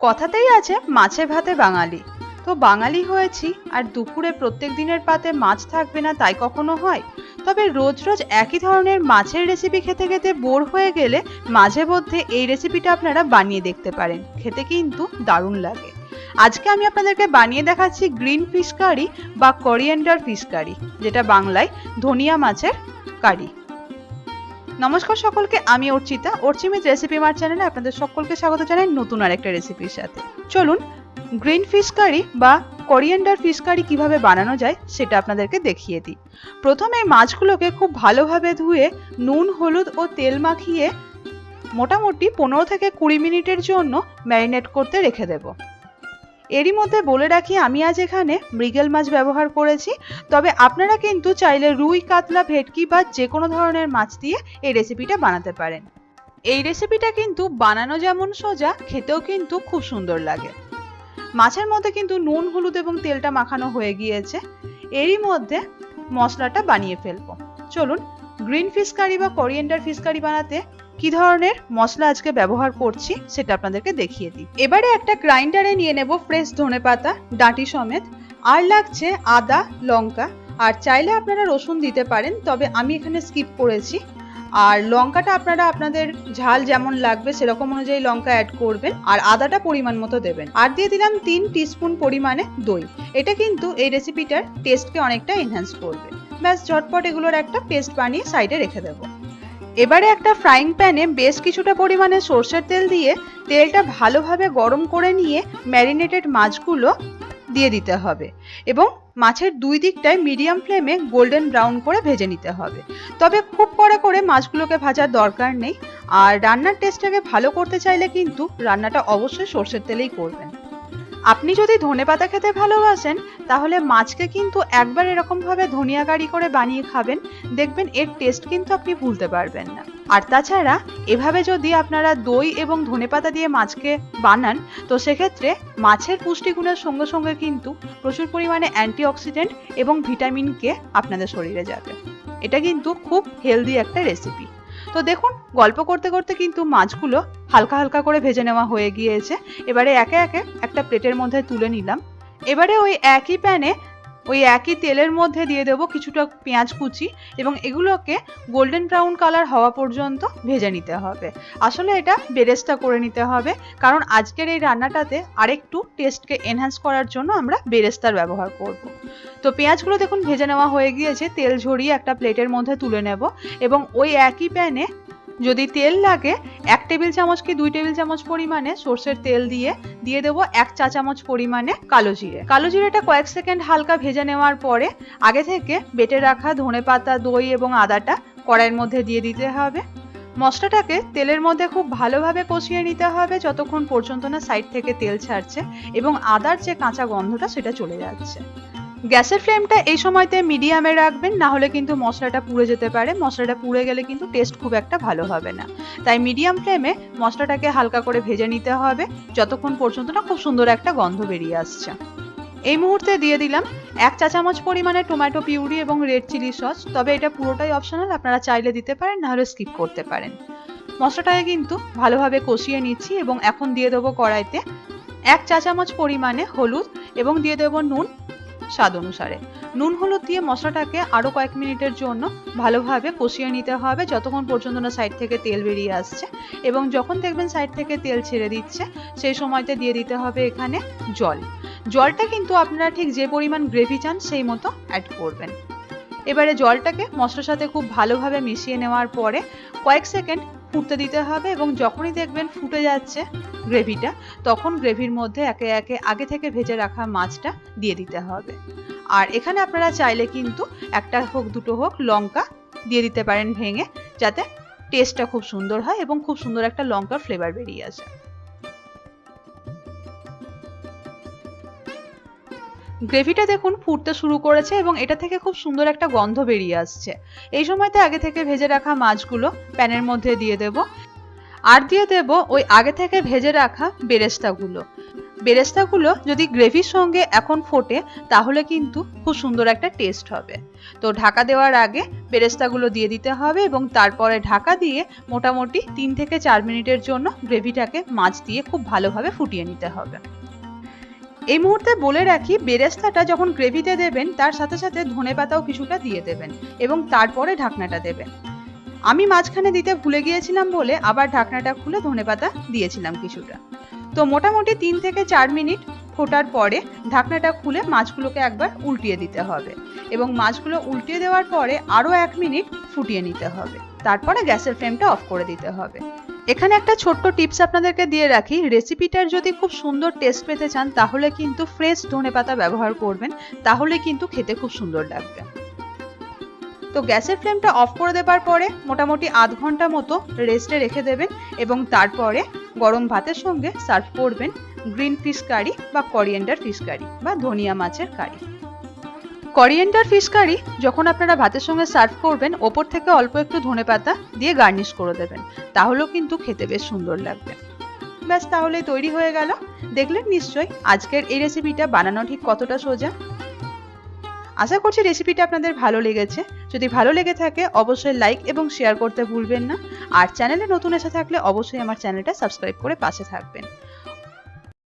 কথাতেই আছে মাছে ভাতে বাঙালি। তো বাঙালি হয়েছি আর দুপুরে প্রত্যেক দিনের পাতে মাছ থাকবে না তাই কখনো হয়? তবে রোজ রোজ একই ধরনের মাছের রেসিপি খেতে খেতে বোর হয়ে গেলে মাঝে মধ্যে এই রেসিপিটা আপনারা বানিয়ে দেখতে পারেন। খেতে কিন্তু দারুণ লাগে। আজকে আমি আপনাদেরকে বানিয়ে দেখাচ্ছি গ্রিন ফিশ কারি বা করিয়েন্ডার ফিশ কারি যেটা বাংলায় ধনিয়া মাছের কারি নমস্কার সকলকে, আমি অর্চিতা। অর্চিমিত রেসিপি মার চ্যানেলে আপনাদের সকলকে স্বাগত জানাই নতুন আরেকটা রেসিপির সাথে। চলুন গ্রিন ফিশ কারি বা করিয়েন্ডার ফিশ কারি কীভাবে বানানো যায় সেটা আপনাদেরকে দেখিয়ে দিই। প্রথমে মাছগুলোকে খুব ভালোভাবে ধুয়ে নুন, হলুদ ও তেল মাখিয়ে মোটামুটি পনেরো থেকে কুড়ি মিনিটের জন্য ম্যারিনেট করতে রেখে দেব। এরই মধ্যে বলে রাখি, আমি আজ এখানে মৃগেল মাছ ব্যবহার করেছি। তবে আপনারা কিন্তু চাইলে রুই, কাতলা, ভেটকি বা যে কোনো ধরনের মাছ দিয়ে এই রেসিপিটা বানাতে পারেন। এই রেসিপিটা কিন্তু বানানো যেমন সোজা, খেতেও কিন্তু খুব সুন্দর লাগে। মাছের মধ্যে কিন্তু নুন, হলুদ এবং তেলটা মাখানো হয়ে গিয়েছে। এরই মধ্যে মশলাটা বানিয়ে ফেলব। চলুন, গ্রিন ফিশ কারি বা কোরিয়েন্ডার ফিশ কারি বানাতে কি ধরনের মশলা আজকে ব্যবহার করছি সেটা আপনাদেরকে দেখিয়ে দিই। এবারে একটা গ্রাইন্ডারে নিয়ে নেব ফ্রেশ ধনেপাতা ডাঁটি সমেত। আর লাগছে আদা, লঙ্কা। আর চাইলে আপনারা রসুন দিতে পারেন, তবে আমি এখানে স্কিপ করেছি। আর লঙ্কাটা আপনারা আপনাদের ঝাল যেমন লাগবে সেরকম অনুযায়ী লঙ্কা অ্যাড করবেন, আর আদাটা পরিমাণ মতো দেবেন। আর দিয়ে দিলাম তিন টিস্পুন পরিমাণে দই। এটা কিন্তু এই রেসিপিটার টেস্টকে অনেকটা এনহ্যান্স করবে। ব্যাস, ঝটপট এগুলোর একটা পেস্ট বানিয়ে সাইডে রেখে দেবো। এবারে একটা ফ্রাইং প্যানে বেশ কিছুটা পরিমাণে সর্ষের তেল দিয়ে তেলটা ভালোভাবে গরম করে নিয়ে ম্যারিনেটেড মাছগুলো দিয়ে দিতে হবে এবং মাছের দুই দিকটায় মিডিয়াম ফ্লেমে গোল্ডেন ব্রাউন করে ভেজে নিতে হবে। তবে খুব কড়া করে মাছগুলোকে ভাজার দরকার নেই। আর রান্নার টেস্টটাকে ভালো করতে চাইলে কিন্তু রান্নাটা অবশ্যই সর্ষের তেলেই করবেন। আপনি যদি ধনেপাতা খেতে ভালোবাসেন, তাহলে মাছকে কিন্তু একবার এরকমভাবে ধনিয়া গাড়ি করে বানিয়ে খাবেন। দেখবেন এর টেস্ট কিন্তু আপনি ভুলতে পারবেন না। আর তাছাড়া, এভাবে যদি আপনারা দই এবং ধনেপাতা দিয়ে মাছকে বানান, তো সেক্ষেত্রে মাছের পুষ্টিগুণের সঙ্গে সঙ্গে কিন্তু প্রচুর পরিমাণে অ্যান্টিঅক্সিডেন্ট এবং ভিটামিন কে আপনাদের শরীরে যাবে। এটা কিন্তু খুব হেলদি একটা রেসিপি তো দেখুন, গল্প করতে করতে কিন্তু মাছগুলো হালকা হালকা করে ভেজে নেওয়া হয়ে গিয়েছে। এবারে একে একে একটা প্লেটের মধ্যে তুলে নিলাম। এবারে ওই একই প্যানে ওই একই তেলের মধ্যে দিয়ে দেবো কিছুটা পেঁয়াজ কুচি এবং এগুলোকে গোল্ডেন ব্রাউন কালার হওয়া পর্যন্ত ভেজে নিতে হবে। আসলে এটা বেরেস্তা করে নিতে হবে, কারণ আজকের এই রান্নাটাতে আরেকটু টেস্টকে এনহ্যান্স করার জন্য আমরা বেরেস্তার ব্যবহার করব। তো পেঁয়াজগুলো দেখুন ভেজে নেওয়া হয়ে গিয়েছে, তেল ঝরিয়ে একটা প্লেটের মধ্যে তুলে নেব এবং ওই একই প্যানে যদি তেল লাগে, এক টেবিল চামচ কি দুই টেবিল চামচ পরিমাণে সর্ষের তেল দিয়ে দিয়ে দেবো এক চা চামচ পরিমাণে কালো জিরে। কালো জিরেটা কয়েক সেকেন্ড হালকা ভেজে নেওয়ার পরে, আগে থেকে বেটে রাখা ধনে পাতা, দই এবং আদাটা কড়াইয়ের মধ্যে দিয়ে দিতে হবে। মশলাটাকে তেলের মধ্যে খুব ভালোভাবে কষিয়ে নিতে হবে যতক্ষণ পর্যন্ত না সাইড থেকে তেল ছাড়ছে এবং আদার যে কাঁচা গন্ধটা সেটা চলে যাচ্ছে। গ্যাসের ফ্লেমটা এই সময়তে মিডিয়ামে রাখবেন না হলে কিন্তু মশলাটা পুড়ে যেতে পারে। মশলাটা পুড়ে গেলে কিন্তু টেস্ট খুব একটা ভালো হবে না। তাই মিডিয়াম ফ্লেমে মশলাটাকে হালকা করে ভেজে নিতে হবে। যতক্ষণ পর্যন্ত না খুব সুন্দর একটা গন্ধ বেরিয়ে আসছে। এই মুহূর্তে দিয়ে দিলাম এক চা চামচ পরিমাণে টমেটো পিউরি এবং রেড চিলি সস। তবে এটা পুরোটাই অপশনাল, আপনারা চাইলে দিতে পারেন না হলে স্কিপ করতে পারেন। মশলাটাকে কিন্তু ভালোভাবে কষিয়ে নিচ্ছি এবং এখন দিয়ে দেবো কড়াইতে এক চা চামচ পরিমাণে হলুদ এবং দিয়ে দেবো নুন স্বাদ অনুসারে। নুন, হলুদ দিয়ে মশলাটাকে আরও কয়েক মিনিটের জন্য ভালোভাবে কষিয়ে নিতে হবে, যতক্ষণ পর্যন্ত না সাইড থেকে তেল বেরিয়ে আসছে। এবং যখন দেখবেন সাইড থেকে তেল ছেড়ে দিচ্ছে, সেই সময়তে দিয়ে দিতে হবে এখানে জল। জলটা কিন্তু আপনারা ঠিক যে পরিমাণ গ্রেভি চান, সেই মতো অ্যাড করবেন। এবারে জলটাকে মশলার সাথে খুব ভালোভাবে মিশিয়ে নেওয়ার পরে কয়েক সেকেন্ড ফুটতে দিতে হবে এবং যখনই দেখবেন ফুটে যাচ্ছে গ্রেভিটা, তখন গ্রেভির মধ্যে একে একে আগে থেকে ভেজে রাখা মাছটা দিয়ে দিতে হবে। আর এখানে আপনারা চাইলে কিন্তু একটা হোক, দুটো হোক, লঙ্কা দিয়ে দিতে পারেন ভেঙে, যাতে টেস্টটা খুব সুন্দর হয় এবং খুব সুন্দর একটা লঙ্কার ফ্লেভার বেরিয়ে আসে। গ্রেভিটা দেখুন ফুটতে শুরু করেছে এবং এটা থেকে খুব সুন্দর একটা গন্ধ বেরিয়ে আসছে। এই সময়তে আগে থেকে ভেজে রাখা মাছগুলো প্যানের মধ্যে দিয়ে দেব। আর দিয়ে দেব ওই আগে থেকে ভেজে রাখা বেরেস্তাগুলো। বেরেস্তাগুলো যদি গ্রেভির সঙ্গে এখন ফোটে, তাহলে কিন্তু খুব সুন্দর একটা টেস্ট হবে। তো ঢাকা দেওয়ার আগে বেরেস্তাগুলো দিয়ে দিতে হবে এবং তারপরে ঢাকা দিয়ে মোটামুটি তিন থেকে চার মিনিটের জন্য গ্রেভিটাকে মাছ দিয়ে খুব ভালোভাবে ফুটিয়ে নিতে হবে। এই মুহূর্তে বলে রাখি, বেরেস্তাটা যখন গ্রেভিতে দেবেন, তার সাথে সাথে ধনে পাতাও কিছুটা দিয়ে দেবেন এবং তারপরে ঢাকনাটা দেবেন। আমি মাঝখানে দিতে ভুলে গিয়েছিলাম বলে আবার ঢাকনাটা খুলে ধনেপাতা দিয়েছিলাম কিছুটা। তো মোটামুটি তিন থেকে চার মিনিট ফোটার পরে ঢাকনাটা খুলে মাছগুলোকে একবার উল্টিয়ে দিতে হবে এবং মাছগুলো উল্টিয়ে দেওয়ার পরে আরও এক মিনিট ফুটিয়ে নিতে হবে। তারপরে গ্যাসের ফ্লেমটা অফ করে দিতে হবে। এখানে একটা ছোট্ট টিপস আপনাদেরকে দিয়ে রাখি রেসিপিটার যদি খুব সুন্দর টেস্ট পেতে চান, তাহলে কিন্তু ফ্রেশ ধনেপাতা ব্যবহার করবেন, তাহলে কিন্তু খেতে খুব সুন্দর লাগবে। তো গ্যাসের ফ্লেমটা অফ করে দেবার পরে মোটামুটি আধ ঘণ্টা মতো রেস্টে রেখে দেবেন এবং তারপরে গরম ভাতের সঙ্গে সার্ভ করবেন গ্রিন ফিশ কারি বা করিয়েন্ডার ফিশ কারি বা ধনিয়া মাছের কারি করিয়েন্ডার ফিশ কারি যখন আপনারা ভাতের সঙ্গে সার্ভ করবেন, ওপর থেকে অল্প একটু ধনেপাতা দিয়ে গার্নিশ করে দেবেন। তাহলেও কিন্তু খেতে বেশ সুন্দর লাগবে। ব্যাস, তাহলেই তৈরি হয়ে গেল। দেখলেন নিশ্চয়ই আজকের এই রেসিপিটা বানানো ঠিক কতটা সোজা? আশা করছি রেসিপিটা আপনাদের ভালো লেগেছে। যদি ভালো লেগে থাকে, অবশ্যই লাইক এবং শেয়ার করতে ভুলবেন না। আর চ্যানেলে নতুন এসে থাকলে অবশ্যই আমার চ্যানেলটা সাবস্ক্রাইব করে পাশে থাকবেন।